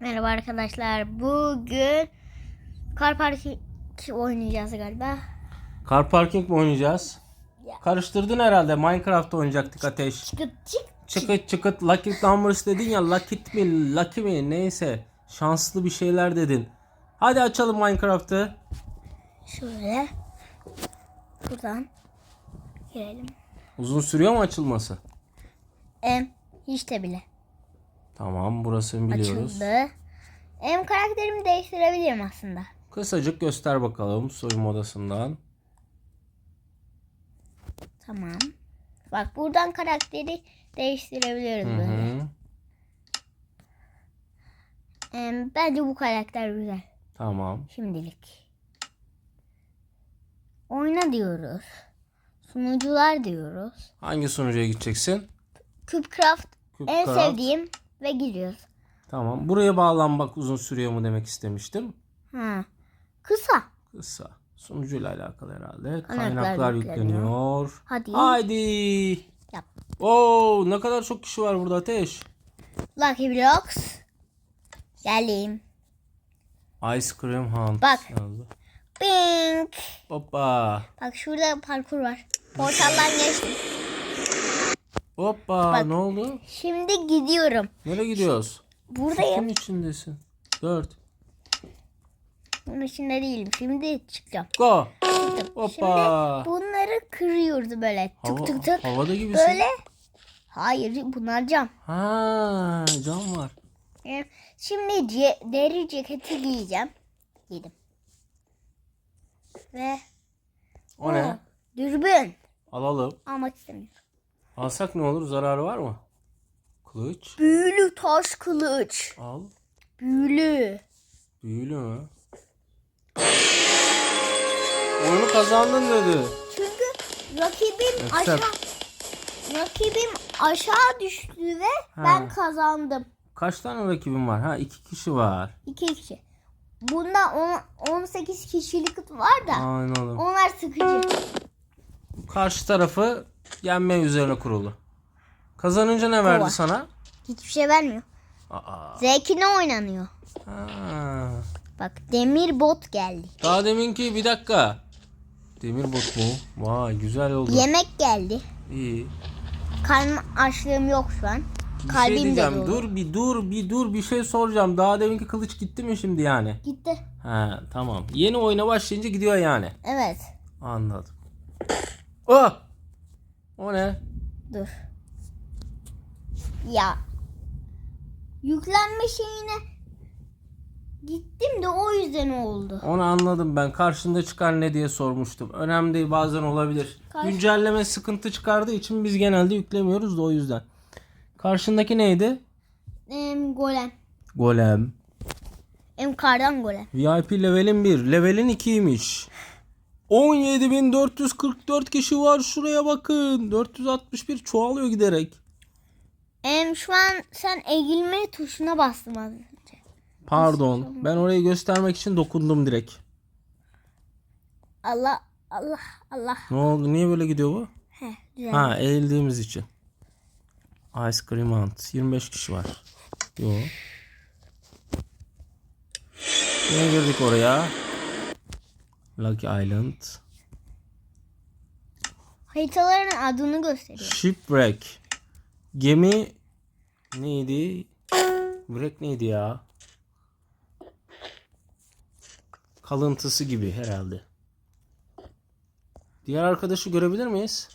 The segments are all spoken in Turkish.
Merhaba arkadaşlar. Bugün Car Park oynayacağız galiba. Car parking mi oynayacağız? Ya. Karıştırdın herhalde. Minecraft oynayacaktık Ateş. Çıkıt çık. Çıkıt çıkıt Lucky Numbers dedin ya. Lucky mi Lucky mi neyse. Şanslı bir şeyler dedin. Hadi açalım Minecraft'ı. Şöyle. Buradan girelim. Uzun sürüyor mu açılması? Em hiç de bile. Tamam burasını biliyoruz. Açıldı. Em karakterimi değiştirebilirim aslında. Kısacık göster bakalım soyunma odasından. Tamam. Bak buradan karakteri değiştirebiliyoruz Hı böyle. hı. Em, bence bu karakter güzel. Tamam. Şimdilik. Oyna diyoruz. Sunucular diyoruz. Hangi sunucuya gideceksin? Cubecraft en Cubecraft. sevdiğim ve giriyoruz. Tamam. Buraya bağlanmak uzun sürüyor mu demek istemiştim. Ha. Kısa. Kısa. Sunucuyla alakalı herhalde. Kaynaklar Kaynaklar yükleniyor. Hadi. Haydi. Yap. Oo, ne kadar çok kişi var burada Ateş. Lucky Blocks. Geldim. Ice Cream Hunt. Bak. yazdı. Pink. Hoppa. Bak şurada parkur var. Portaldan geçtim. Hoppa. Bak. Ne oldu? Şimdi gidiyorum. Nereye gidiyoruz? Buradayım. Kim içindesin? Dört. Bunun içinde değilim. Şimdi çıkacağım. Go. Çıktım. Hoppa. Şimdi bunları kırıyoruz böyle. Tık Hava- tık tık. Havada gibisin. Böyle. Hayır bunlar cam. Ha, cam var. Ee, Şimdi ce- deri ceketi giyeceğim. Giydim. Ve O ne? dürbün Alalım. almak istemiyorum. Alsak ne olur? Zararı var mı? Kılıç. Büyülü taş kılıç. Al. Büyülü. Büyülü mü? Oyunu kazandın dedi. Çünkü rakibim Accept. aşağı rakibim aşağı düştü ve ben kazandım. Kaç tane rakibin var? Ha iki kişi var. İki kişi. Bunda on- 18 kişilik var da Anladım. onlar sıkıcı. Karşı tarafı yenme üzerine kurulu. Kazanınca ne verdi Kova. sana? Hiçbir şey vermiyor. Aa. Zevkine oynanıyor. Ha. Bak demir bot geldi. Daha deminki bir dakika. Demir bot mu? Vay güzel oldu. Yemek geldi. İyi. Karnım açlığım yok şu an. Bir Kalbim şey de diyeceğim. Dur bir dur bir dur bir şey soracağım. Daha deminki kılıç gitti mi şimdi yani? Gitti. Ha tamam. Yeni oyuna başlayınca gidiyor yani. Evet. Anladım. Oh! O ne? Dur. Ya. Yüklenme şeyine gittim de o yüzden oldu. Onu anladım ben. Karşında çıkar ne diye sormuştum. Önemli değil bazen olabilir. Karşı- Güncelleme sıkıntı çıkardığı için biz genelde yüklemiyoruz da o yüzden. Karşındaki neydi? Em, golem. Golem. Em kardan golem. VIP levelin 1. Levelin 2'ymiş. 17.444 kişi var. Şuraya bakın. 461 çoğalıyor giderek. Em şu an sen eğilme tuşuna bastım az önce. Pardon. Ben orayı göstermek için dokundum direkt. Allah Allah Allah. Ne oldu? Niye böyle gidiyor bu? Güzel. Ha eğildiğimiz için. Ice Cream Hunt. 25 kişi var. Yo. Niye girdik oraya? Lucky Island. Haritaların adını gösteriyor. Shipwreck. Gemi neydi? Wreck neydi ya? Kalıntısı gibi herhalde. Diğer arkadaşı görebilir miyiz?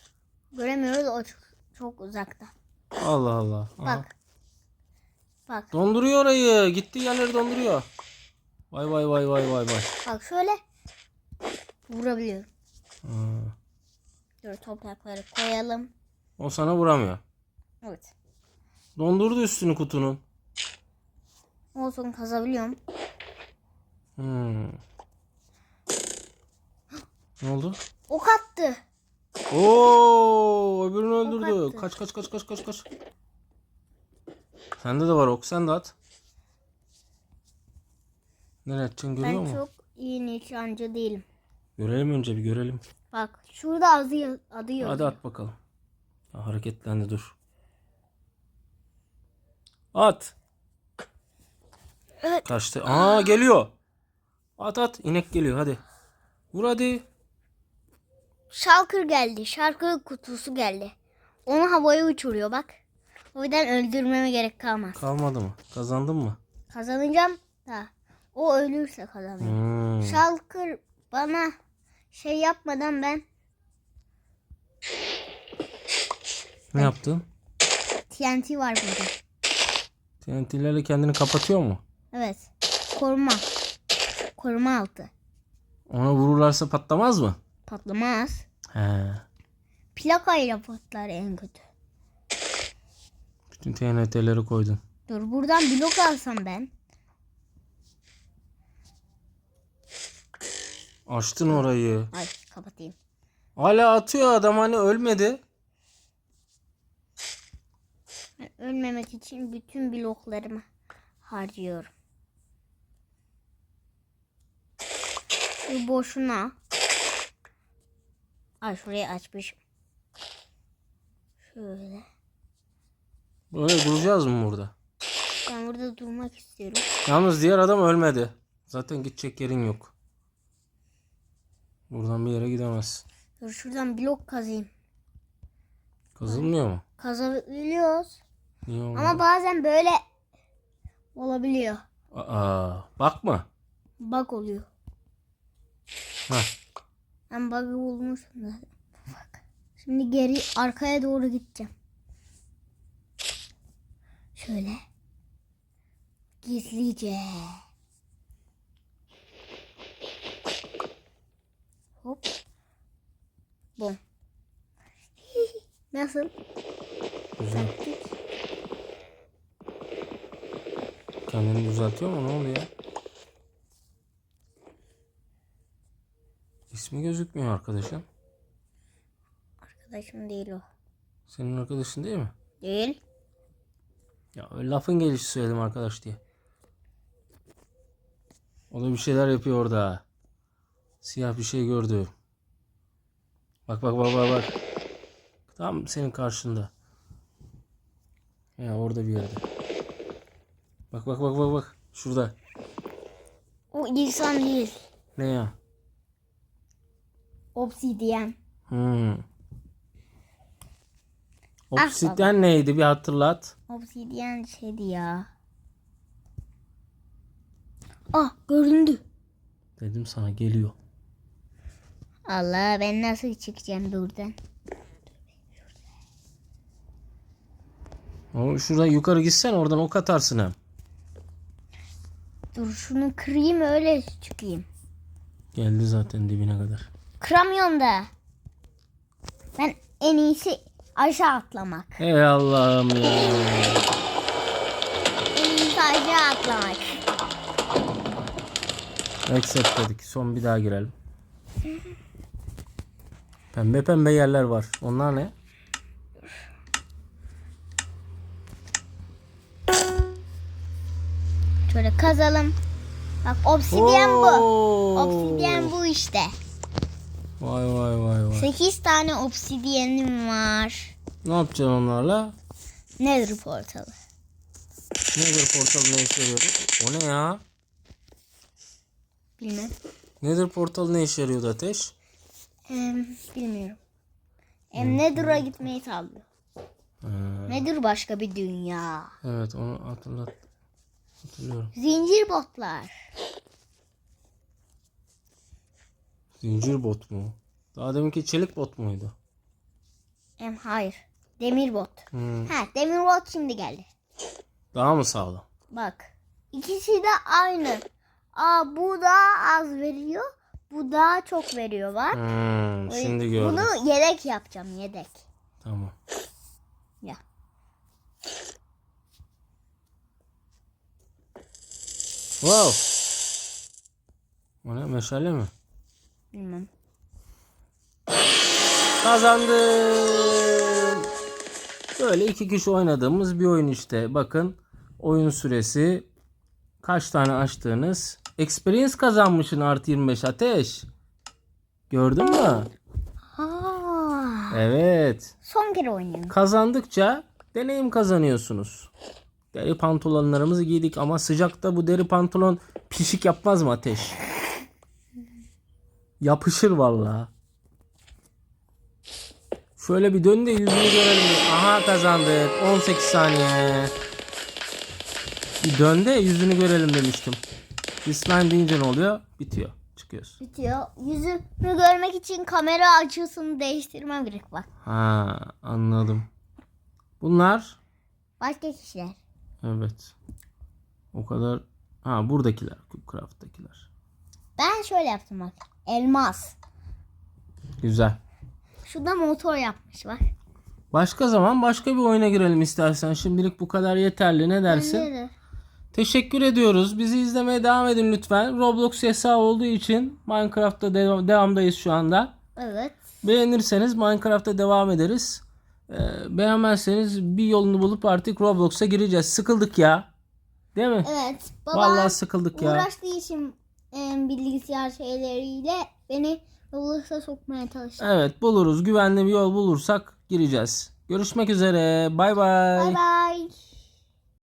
Göremiyoruz o çok, çok uzakta. Allah Allah. Aha. Bak. Bak. Donduruyor orayı. Gittiği yerleri donduruyor. Vay vay vay vay vay vay. Bak şöyle vurabiliyorum. Ha. Dur toprakları koyalım. O sana vuramıyor. Evet. Dondurdu üstünü kutunun. Olsun kazabiliyorum. Hmm. Ne oldu? Ok attı. Oo, öbürünü öldürdü. attı. Kaç kaç kaç kaç kaç kaç. Sende de var ok. Sen de at. Nereye atacaksın görüyor Ben musun? çok iyi nişancı değilim. Görelim önce bir görelim. Bak şurada adı, adı yazıyor. Hadi at bakalım. Ha, hareketlendi dur. At. Evet. Kaçtı. Aa geliyor. At at. inek geliyor hadi. Vur hadi. Şalkır geldi. Şarkı kutusu geldi. Onu havaya uçuruyor bak. O yüzden öldürmeme gerek kalmaz. Kalmadı mı? Kazandın mı? Kazanacağım da o ölürse kazanacağım. Hmm. Şalkır bana şey yapmadan ben Ne yaptın? TNT var burada. TNT'lerle kendini kapatıyor mu? Evet. Koruma. Koruma altı. Ona vururlarsa patlamaz mı? Patlamaz. He. Plakayla patlar en kötü. Bütün TNT'leri koydun. Dur buradan blok alsam ben. Açtın orayı. Ay kapatayım. Hala atıyor adam hani ölmedi. Ben ölmemek için bütün bloklarımı harcıyorum. Şu boşuna. Ay şurayı açmışım. Şöyle. Böyle duracağız mı burada? Ben burada durmak istiyorum. Yalnız diğer adam ölmedi. Zaten gidecek yerin yok. Buradan bir yere gidemez. Dur şuradan blok kazayım. Kazılmıyor mu? Kazabiliyoruz. Niye olmadı? Ama bazen böyle olabiliyor. Aa, bakma. Bug oluyor. Heh. Ben bug'ı bulmuşum zaten. Bak. Şimdi geri arkaya doğru gideceğim. Şöyle. Gizlice. Hop. Bom. Nasıl? Güzel. Kendini düzeltiyor mu? Ne oluyor? İsmi gözükmüyor arkadaşın. Arkadaşım değil o. Senin arkadaşın değil mi? Değil. Ya lafın gelişi söyledim arkadaş diye. O da bir şeyler yapıyor orada. Siyah bir şey gördü. Bak bak bak bak bak. Tam senin karşında. Ya orada bir yerde. Bak bak bak bak bak. Şurada. O insan değil. Ne ya? Obsidian. Hmm. Obsidyen neydi bir hatırlat. Obsidian şeydi ya. Ah göründü. Dedim sana geliyor. Allah ben nasıl çıkacağım buradan? Ama şuradan yukarı gitsen oradan ok atarsın hem. Dur şunu kırayım öyle çıkayım. Geldi zaten dibine kadar. Kıramıyorum da. Ben en iyisi aşağı atlamak. Ey Allah'ım ya. En iyisi aşağı atlamak. Accept dedik. Son bir daha girelim. Pembe pembe yerler var. Onlar ne? Şöyle kazalım. Bak obsidyen bu. Oo. Obsidyen bu işte. Vay vay vay vay. 8 tane obsidyenim var. Ne yapacaksın onlarla? Nether portalı. Nether portalı ne işe yarıyordu? O ne ya? Bilmem. Nether portalı ne işe yarıyordu ateş? Em, bilmiyorum. Em Nether'a gitmeyi sağlıyor. Ha, Nether başka bir dünya. evet onu hatırlat. Hatırlıyorum. Zincir botlar. Zincir bot mu? Daha deminki çelik bot muydu? Em hayır. Demir bot. Hmm. Ha demir bot şimdi geldi. Daha mı sağlam? Bak. İkisi de aynı. Aa bu daha az veriyor. Bu daha çok veriyor bak. Hmm, şimdi gördüm. Bunu yedek yapacağım yedek. Tamam. Ya. Wow. O ne meşale mi? Bilmem. Kazandım. Böyle iki kişi oynadığımız bir oyun işte. Bakın oyun süresi kaç tane açtığınız. Experience kazanmışsın artı 25 ateş. Gördün mü? Evet. son kere oynuyorum. Kazandıkça deneyim kazanıyorsunuz. Deri pantolonlarımızı giydik ama sıcakta bu deri pantolon pişik yapmaz mı ateş? Yapışır vallahi. Şöyle bir dön de yüzünü görelim. Aha kazandık. 18 saniye. Bir dön de yüzünü görelim demiştim. Slime deyince ne oluyor? Bitiyor. Çıkıyoruz. Bitiyor. Yüzümü görmek için kamera açısını değiştirmem gerek bak. Ha anladım. Bunlar Başka kişiler. evet. O kadar. Ha buradakiler. Craft'takiler. Ben şöyle yaptım bak. Elmas. Güzel. Şurada motor yapmış bak. Başka zaman başka bir oyuna girelim istersen. Şimdilik bu kadar yeterli. Ne dersin? Bence de. Teşekkür ediyoruz. Bizi izlemeye devam edin lütfen. Roblox yasağı olduğu için Minecraft'ta dev- devamdayız şu anda. Evet. Beğenirseniz Minecraft'ta devam ederiz. Ee, beğenmezseniz bir yolunu bulup artık Roblox'a gireceğiz. Sıkıldık ya. Değil mi? Evet. Babam Vallahi sıkıldık ya. uğraştığı için e, bilgisayar şeyleriyle beni Roblox'a sokmaya çalıştı. Evet buluruz. Güvenli bir yol bulursak gireceğiz. Görüşmek üzere. Bay bay. Bye bye.